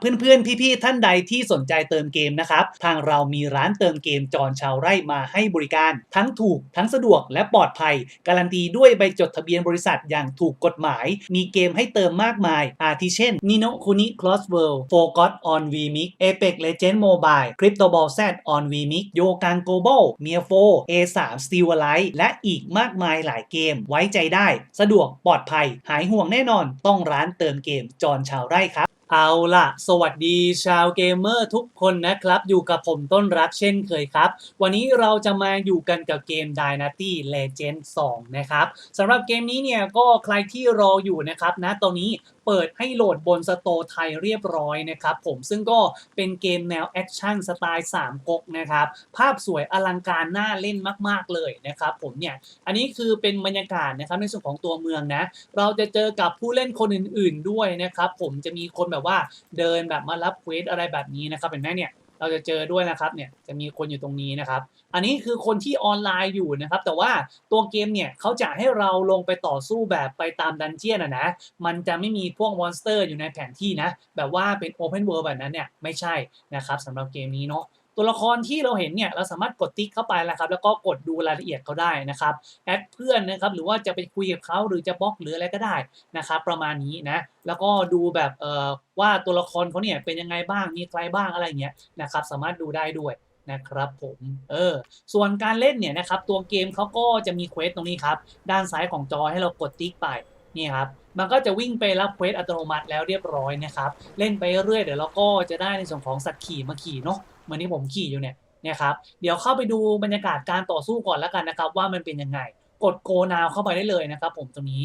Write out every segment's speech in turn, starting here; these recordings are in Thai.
เพื่อนๆ พี่ๆ ท่านใดที่สนใจเติมเกมนะครับ ทางเรามีร้านเติมเกมจอนชาวไร่มาให้บริการ ทั้งถูกทั้งสะดวกและปลอดภัย การันตีด้วยใบจดทะเบียนบริษัทอย่างถูกกฎหมาย มีเกมให้เติมมากมาย อาทิเช่น Nino Kuni Cross World Forgot on VMix Apex Legends Mobile Crypto Ball Z on VMix โยกันโกบ a l เมียโฟ A3 Steel Alive และอีกมากมายหลายเกม ไว้ใจได้ สะดวกปลอดภัย หายห่วงแน่นอน ต้องร้านเติมเกมจอนชาวไร่ครับ เอาล่ะ สวัสดีชาวเกมเมอร์ทุกคนนะครับ อยู่กับผมต้นรักเช่นเคยครับ วันนี้เราจะมาอยู่กันกับเกม Dynasty Legend 2 นะครับสำหรับเกมนี้เนี่ยก็ใครที่รออยู่นะครับนะตอนนี้ เปิดให้โหลดบนสโตร์ไทยเรียบร้อยนะครับผมซึ่งก็เป็นเกมแนวแอคชั่นสไตล์3ก๊กนะครับภาพสวยอลังการน่าเล่นมาก ๆ เลยนะครับผมเนี่ยอันนี้คือเป็นบรรยากาศนะครับในส่วนของตัวเมืองนะเราจะเจอกับผู้เล่นคนอื่น ๆด้วยนะครับผมจะมีคนแบบว่าเดินแบบมารับเควสอะไรแบบนี้นะครับเห็นไหมเนี่ย เราจะเจอด้วยนะครับเนี่ยจะมีคนอยู่ตรงนี้นะครับ อันนี้คือคนที่ออนไลน์อยู่นะครับ แต่ว่าตัวเกมเนี่ยเขาจะให้เราลงไปต่อสู้แบบไปตามดันเจียนอะนะ มันจะไม่มีพวกมอนสเตอร์อยู่ในแผนที่นะ แบบว่าเป็นโอเพนเวิลด์แบบนั้นเนี่ยไม่ใช่นะครับสำหรับเกมนี้เนาะ ตัวละครที่เราเห็นเนี่ยเราสามารถกดติ๊กเข้าไปแล้วครับ แล้วก็กดดูรายละเอียดเขาได้นะครับแอดเพื่อนนะครับหรือว่าจะไปคุยกับเขาหรือจะบล็อกหรืออะไรก็ได้นะครับ ประมาณนี้นะแล้วก็ดูแบบเอ่อว่าตัวละครเขาเนี่ยเป็นยังไงบ้างมีใครบ้างอะไรเงี้ยนะครับ สามารถดูได้ด้วยนะครับผมเออส่วนการเล่นเนี่ยนะครับตัวเกมเขาก็จะมีเควสตรงนี้ครับ ด้านซ้ายของจอให้เรากดติ๊กไปนี่ครับ มันก็จะวิ่งไปรับเควสอัตโนมัติแล้วเรียบร้อยนะครับ เล่นไปเรื่อยเดี๋ยวเราก็จะได้ในส่วนของสัตว์ขี่มาขี่เนาะเหมือนที่ผมขี่อยู่เนี่ยนะครับ เดี๋ยวเข้าไปดูบรรยากาศการต่อสู้ก่อนแล้วกันนะครับ ว่ามันเป็นยังไง กดโกนาวเข้าไปได้เลยนะครับ ผมตรงนี้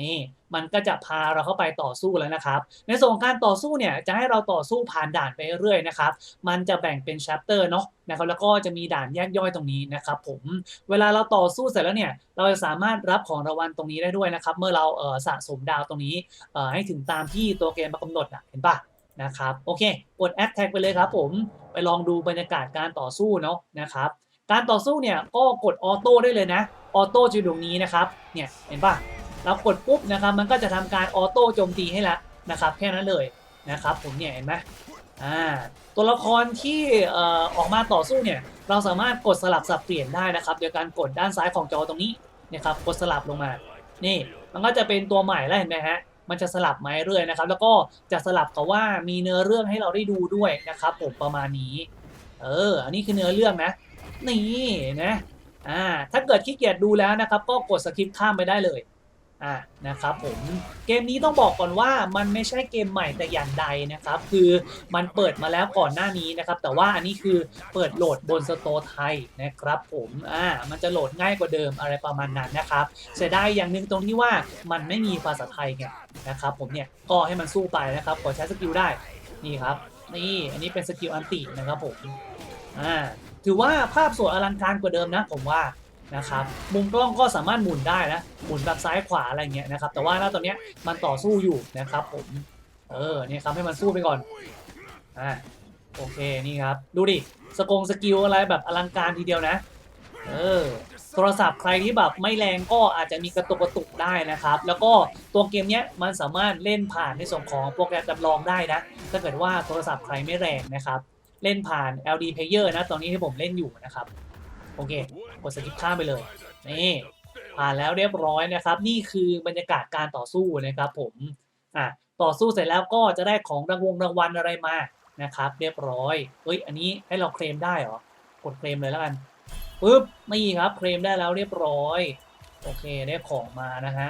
นี่มันก็จะพาเราเข้าไปต่อสู้แล้วนะครับ ในส่วนของการต่อสู้เนี่ยจะให้เราต่อสู้ผ่านด่านไปเรื่อยนะครับ มันจะแบ่งเป็น chapter เนาะนะครับแล้วก็จะมีด่านแยกย่อยตรงนี้นะครับผมเวลาเราต่อสู้เสร็จแล้วเนี่ยเราจะสามารถรับของรางวัลตรงนี้ได้ด้วยนะครับ เมื่อเราเออสะสมดาวตรงนี้เออให้ถึงตามที่ตัวเกมมากำหนดอะเห็นปะนะครับโอเคกดแอดแท็กไปเลยครับผมไปลองดูบรรยากาศการต่อสู้เนาะนะครับการต่อสู้เนี่ยก็กดออโต้ได้เลยนะออโต้จะอยู่ตรงนี้นะครับเนี่ยเห็นปะ เรากดปุ๊บนะครับมันก็จะทำการออโต้โจมตีให้ละนะครับแค่นั้นเลยนะครับผมเนี่ยเห็นไหมอ่าตัวละครที่ออกมาต่อสู้เนี่ยเราสามารถกดสลับสับเปลี่ยนได้นะครับโดยการกดด้านซ้ายของจอตรงนี้นะครับกดสลับลงมา นี่มันก็จะเป็นตัวใหม่แล้วเห็นไหมฮะมันจะสลับมาเรื่อยนะครับ แล้วก็จะสลับกับว่ามีเนื้อเรื่องให้เราได้ดูด้วยนะครับผมประมาณนี้ เออ อันนี้คือเนื้อเรื่องนะ นี่นะอ่าถ้าเกิดขี้เกียจดูแล้วนะครับ ก็กดสคริปข้ามไปได้เลย อ่านะครับผมเกมนี้ต้องบอกก่อนว่ามันไม่ใช่เกมใหม่แต่อย่างใดนะครับคือมันเปิดมาแล้วก่อนหน้านี้นะครับแต่ว่าอันนี้คือเปิดโหลดบนสโตร์ไทยนะครับผมอ่ามันจะโหลดง่ายกว่าเดิมอะไรประมาณนั้นนะครับเสียดายอย่างหนึ่งตรงที่ว่ามันไม่มีภาษาไทยไงนะครับผมเนี่ยก็ให้มันสู้ไปนะครับกดใช้สกิลได้นี่ครับนี่อันนี้เป็นสกิลอันตินะครับผมอ่าถือว่าภาพสวยอลังการกว่าเดิมนะผมว่า นะครับมุมกล้องก็สามารถหมุนได้นะหมุนแบบซ้ายขวาอะไรเงี้ยนะครับแต่ว่าณตอนเนี้ยมันต่อสู้อยู่นะครับผมเออเนี่ยครับให้มันสู้ไปก่อนอ่าโอเคนี่ครับดูดิสกงสกิลอะไรแบบอลังการทีเดียวนะเออโทรศัพท์ใครที่แบบไม่แรงก็อาจจะมีกระตุกกระตุกได้นะครับ แล้วก็ตัวเกมเนี้ยมันสามารถเล่นผ่านในส่วนของโปรแกรมจำลองได้นะถ้าเกิดว่าโทรศัพท์ใครไม่แรงนะครับ เล่นผ่าน LD Player นะตอนนี้ที่ผมเล่นอยู่นะครับ โอเค กดสกิปข้ามไปเลย นี่ผ่านแล้วเรียบร้อยนะครับ นี่คือบรรยากาศการต่อสู้นะครับผม อะ ต่อสู้เสร็จแล้วก็จะได้ของรางวงรางวัลอะไรมา นะครับ เรียบร้อย เฮ้ย อันนี้ให้เราเคลมได้เหรอ กดเคลมเลยแล้วกัน ปึ๊บ นี่ครับ เคลมได้แล้วเรียบร้อย โอเค ได้ของมานะฮะ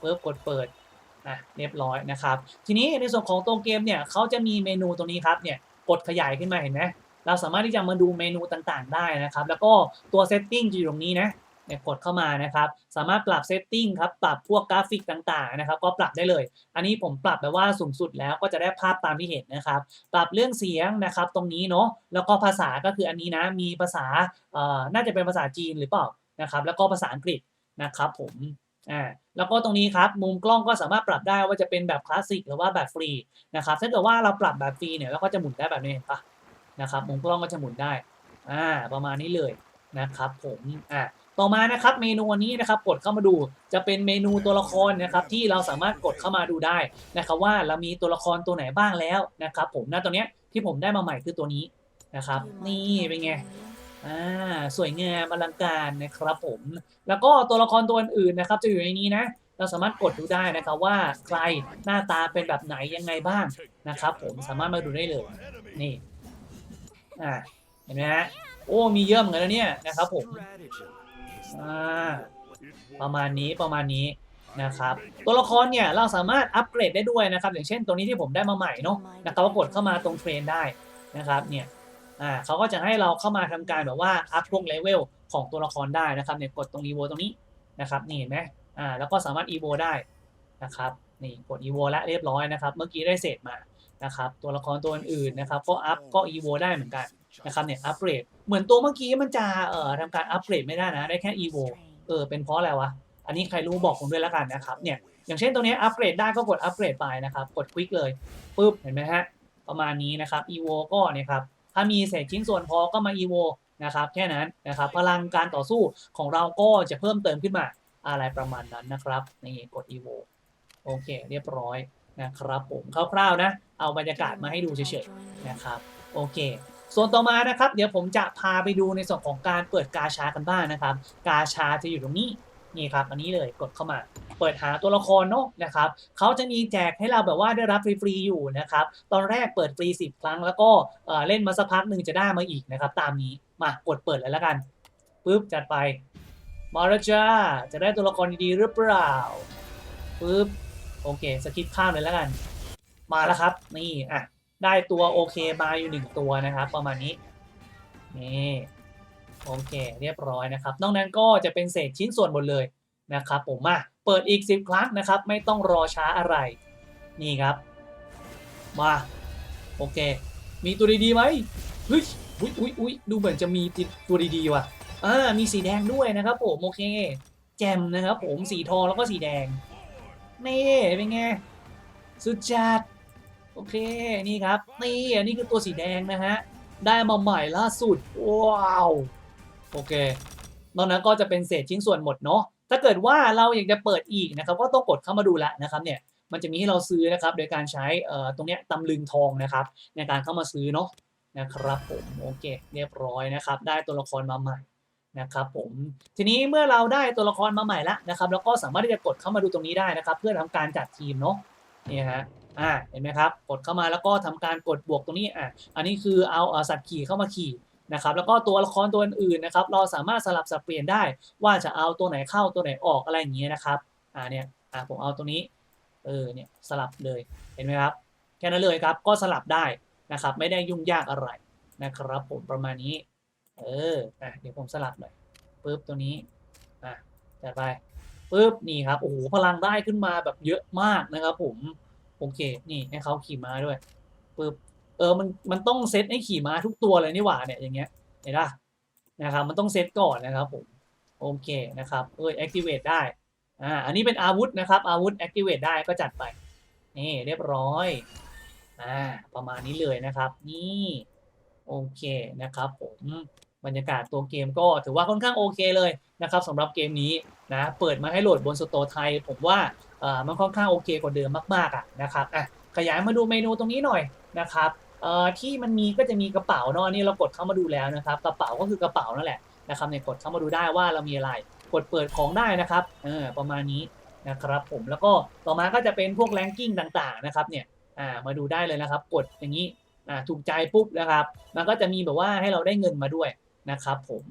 ปึ๊บ กดเปิดอะเรียบร้อยนะครับ ทีนี้ในส่วนของตัวเกมเนี่ยเขาจะมีเมนูตรงนี้ครับ เนี่ย กดขยายขึ้นมาเห็นไหม เราสามารถที่จะมาดูเมนูต่างๆ ได้นะครับ แล้วก็ตัวเซตติ้งอยู่ตรงนี้นะเนี่ยกดเข้ามานะครับ สามารถปรับเซตติ้งครับ ปรับพวกกราฟิกต่างๆนะครับ ก็ปรับได้เลย อันนี้ผมปรับแบบว่าสูงสุดแล้วก็จะได้ภาพตามที่เห็นนะครับ ปรับเรื่องเสียงนะครับ ตรงนี้เนาะ แล้วก็ภาษาก็คืออันนี้นะ มีภาษาเอ่อน่าจะเป็นภาษาจีนหรือเปล่านะครับ แล้วก็ภาษาอังกฤษนะครับผม อ่า แล้วก็ตรงนี้ครับมุมกล้องก็สามารถปรับได้ว่าจะเป็นแบบคลาสสิกหรือว่าแบบฟรีนะครับ ถ้าเกิดว่าเราปรับแบบฟรีเนี่ยเราก็จะหมุนได้แบบนี้เห็นปะ นะครับมุมกล้องก็จะหมุนได้อ่าประมาณนี้เลยนะครับผมอ่าต่อมานะครับเมนูอันนี้นะครับกดเข้ามาดูจะเป็นเมนูตัวละครนะครับที่เราสามารถกดเข้ามาดูได้นะครับว่าเรามีตัวละครตัวไหนบ้างแล้วนะครับผมณตอนเนี้ยที่ผมได้มาใหม่คือตัวนี้นะครับ นี่เป็นไงอ่าสวยงามอลังการนะครับผม แล้วก็ตัวละครตัวอื่นๆนะครับ จะอยู่ในนี้นะเราสามารถกดดูได้นะครับว่าใครหน้าตาเป็นแบบไหนยังไงบ้างนะครับ ผมสามารถมาดูได้เลยนี่ อ่าเห็นไหมฮะโอ้มีเยอะเหมือนกันนะเนี่ยนะครับผมอ่าประมาณนี้ประมาณนี้นะครับตัวละครเนี่ยเราสามารถอัปเกรดได้ด้วยนะครับ อย่างเช่นตัวนี้ที่ผมได้มาใหม่เนาะนะครับกดเข้ามาตรงเทรนได้นะครับเนี่ยอ่าเขาก็จะให้เราเข้ามาทำการแบบว่าอัพพวกเลเวลของตัวละครได้นะครับเนี่ยกดตรง evo ตรงนี้นะครับนี่เห็นไหมอ่าแล้วก็สามารถ evo ได้นะครับนี่กด evo แล้วเรียบร้อยนะครับ เมื่อกี้ได้เศษมา นะครับตัวละครตัวอื่นๆนะครับก็อัพก็ evo ได้เหมือนกันนะครับเนี่ยอัปเกรดเหมือนตัวเมื่อกี้มันจะเอ่อทำการอัปเกรดไม่ได้นะได้แค่ evo เออเป็นเพราะอะไรวะอันนี้ใครรู้บอกผมด้วยแล้วกันนะครับเนี่ยอย่างเช่นตัวนี้อัปเกรดได้ก็กดอัปเกรดไปนะครับกดควิกเลยปุ๊บเห็นไหมฮะประมาณนี้นะครับ evo ก็เนี่ยครับถ้ามีเศษชิ้นส่วนพอก็มา evo นะครับแค่นั้นนะครับพลังการต่อสู้ของเราก็จะเพิ่มเติมขึ้นมาอะไรประมาณนั้นนะครับนี่กด evo โอเค เรียบร้อย นะครับผมคร่าวๆนะ เอาบรรยากาศมาให้ดูเฉยๆนะครับโอเคส่วนต่อมานะครับเดี๋ยวผมจะพาไปดูในส่วนของการเปิดกาชากันบ้างนะครับ กาชาจะอยู่ตรงนี้นี่ครับอันนี้เลยกดเข้ามา เปิดหาตัวละครเนาะนะครับเขาจะมีแจกให้เราแบบว่าได้รับฟรีๆอยู่นะครับตอนแรกเปิดฟรี 10 ครั้ง แล้วก็เเล่นมาสักพักหนึ่งจะได้มาอีกนะครับ ตามนี้มากดเปิดเลยแล้วกันปุ๊บจัดไปมาแล้วจ้าจะได้ตัวละครดีๆหรือเปล่าปุ๊บ โอเคสกิปข้ามเลยแล้วกัน มาแล้วครับ นี่อะได้ตัวโอเคมาอยู่หนึ่งตัวนะครับ ประมาณนี้นี่โอเค เรียบร้อยนะครับ นอกนั้นก็จะเป็นเศษชิ้นส่วนหมดเลยนะครับผมมาเปิดอีก 10 ครั้งนะครับ ไม่ต้องรอช้าอะไร นี่ครับ มา โอเค มีตัวดีๆไหมเฮ้ยอุ้ยอุ้ยอุ้ยดูเหมือนจะมีตัวดีๆว่ะอ่ามีสีแดงด้วยนะครับผมโอเค แจมนะครับผมสีทองแล้วก็สีแดง นี่เป็นไง สุดจัด โอเค นี่ครับ นี่อันนี้คือตัวสีแดงนะฮะ ได้มาใหม่ล่าสุด ว้าว โอเคนอกนั้นก็จะเป็นเศษชิ้นส่วนหมดเนาะ ถ้าเกิดว่าเราอยากจะเปิดอีกนะครับ ก็ต้องกดเข้ามาดูละนะครับเนี่ย มันจะมีให้เราซื้อนะครับ โดยการใช้เอ่อตรงเนี้ยตำลึงทองนะครับ ในการเข้ามาซื้อเนาะนะครับผม โอเค เรียบร้อยนะครับ ได้ตัวละครมาใหม่ นะครับผมทีนี้เมื่อเราได้ตัวละครมาใหม่ละนะครับแล้วก็สามารถที่จะกดเข้ามาดูตรงนี้ได้นะครับ เพื่อทำการจัดทีมเนาะนี่ฮะอ่าเห็นไหมครับกดเข้ามาแล้วก็ทำการกดบวกตรงนี้อะอันนี้คือเอาเอาสัตว์ขี่เข้ามาขี่นะครับแล้วก็ตัวละครตัวอื่นๆนะครับเราสามารถสลับสับเปลี่ยนได้ ว่าจะเอาตัวไหนเข้าตัวไหนออกอะไรอย่างเงี้ยนะครับอ่าเนี่ยอ่าผมเอาตัวนี้เออเนี่ยสลับเลยเห็นไหมครับแค่นั้นเลยครับก็สลับได้นะครับไม่ได้ยุ่งยากอะไรนะครับผมประมาณนี้ เอออะเดี๋ยวผมสลับหน่อยปุ๊บตัวนี้อะจัดไปปุ๊บนี่ครับโอ้โหพลังได้ขึ้นมาแบบเยอะมากนะครับ ผมโอเคนี่ให้เขาขี่ม้าด้วยปุ๊บเออมันมันต้องเซตให้ขี่ม้าทุกตัวเลยนี่หว่าเนี่ยอย่างเงี้ยเห็นปะนะครับมันต้องเซตก่อนนะครับผมโอเคนะครับเออ activate ได้อ่าอันนี้เป็นอาวุธนะครับอาวุธ activate ได้ก็จัดไปนี่เรียบร้อยอ่าประมาณนี้เลยนะครับ นี่โอเคนะครับผม บรรยากาศตัวเกมก็ถือว่าค่อนข้างโอเคเลยนะครับสำหรับเกมนี้นะเปิดมาให้โหลดบนสโตร์ไทย ผมว่าอ่ามันค่อนข้างโอเคกว่าเดิมมากๆอะนะครับอะขยายมาดูเมนูตรงนี้หน่อยนะครับเอ่อที่มันมีก็จะมีกระเป๋าเนาะอันนี่เรากดเข้ามาดูแล้วนะครับ กระเป๋าก็คือกระเป๋านั่นแหละนะครับเนี่ยกดเข้ามาดูได้ว่าเรามีอะไรกดเปิดของได้นะครับเออประมาณนี้นะครับผมแล้วก็ต่อมาก็จะเป็นพวกแรงกิ้งต่างๆนะครับเนี่ยอ่ามาดูได้เลยนะครับ กดอย่างนี้อ่าถูกใจปุ๊บนะครับ มันก็จะมีแบบว่าให้เราได้เงินมาด้วย นะครับผม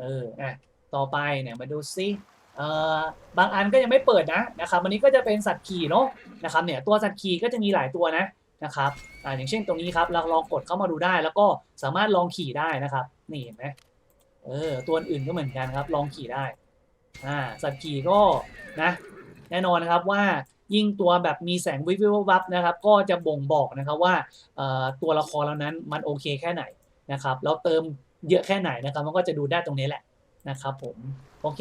เอออะต่อไปเนี่ยมาดูซิเอ่อบางอันก็ยังไม่เปิดนะนะครับวันนี้ก็จะเป็นสัตว์ขี่เนาะนะครับเนี่ยตัวสัตว์ขี่ก็จะมีหลายตัวนะนะครับอ่าอย่างเช่นตรงนี้ครับเราลองกดเข้ามาดูได้ แล้วก็สามารถลองขี่ได้นะครับนี่เห็นไหมเออตัวอื่นก็เหมือนกันครับลองขี่ได้อ่าสัตว์ขี่ก็นะแน่นอนนะครับว่ายิ่งตัวแบบมีแสงวิบวิบวับนะครับก็จะบ่งบอกนะครับว่าเอ่อตัวละครเรานั้นมันโอเคแค่ไหนนะครับแล้วเติม เยอะแค่ไหนนะครับ มันก็จะดูได้ตรงนี้แหละนะครับผมโอเค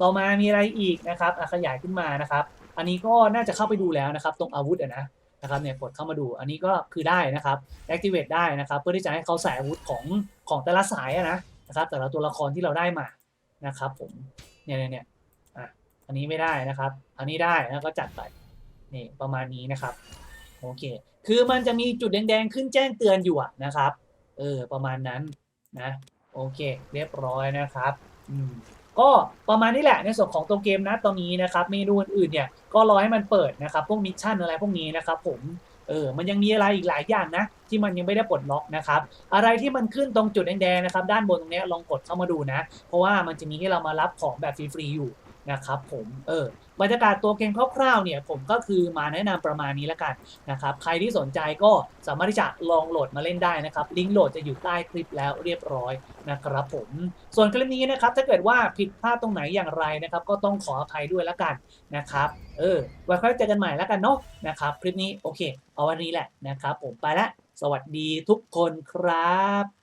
ต่อมามีอะไรอีกนะครับขยายขึ้นมานะครับ อันนี้ก็น่าจะเข้าไปดูแล้วนะครับ ตรงอาวุธนะนะครับเนี่ยกดเข้ามาดูอันนี้ก็คือได้นะครับ activate ได้นะครับ เพื่อที่จะให้เขาใส่อาวุธของของแต่ละสายนะนะครับ แต่ละตัวละครที่เราได้มานะครับผมเนี่ยเนี่ยอะอันนี้ไม่ได้นะครับ อันนี้ได้แล้วก็จัดไปนี่ประมาณนี้นะครับโอเค คือมันจะมีจุดแดงๆขึ้นแจ้งเตือนอยู่นะครับ เออ ประมาณนั้น นะโอเค เรียบร้อยนะครับอืมก็ประมาณนี้แหละในส่วนของตัวเกมนะตอนนี้นะครับเมนูอื่นๆเนี่ยก็รอให้มันเปิดนะครับพวกมิชชั่นอะไรพวกนี้นะครับผมเออมันยังมีอะไรอีกหลายอย่างนะ ที่มันยังไม่ได้ปลดล็อกนะครับอะไรที่มันขึ้นตรงจุดแดงๆนะครับด้านบนตรงนี้ลองกดเข้ามาดูนะ เพราะว่ามันจะมีให้เรามารับของแบบฟรีๆอยู่นะครับผมเออ บรรยากาศตัวเกมคร่าวๆเนี่ยผมก็คือมาแนะนำประมาณนี้แล้วกันนะครับใครที่สนใจก็สามารถที่จะลองโหลดมาเล่นได้นะครับลิงก์โหลดจะอยู่ใต้คลิปแล้วเรียบร้อยนะครับผมส่วนคลิปนี้นะครับถ้าเกิดว่าผิดพลาดตรงไหนอย่างไรนะครับก็ต้องขออภัยด้วยแล้วกันนะครับเออไว้ค่อยเจอกันใหม่แล้วกันเนาะนะครับคลิปนี้โอเคเอาวันนี้แหละนะครับผมไปละสวัสดีทุกคนครับ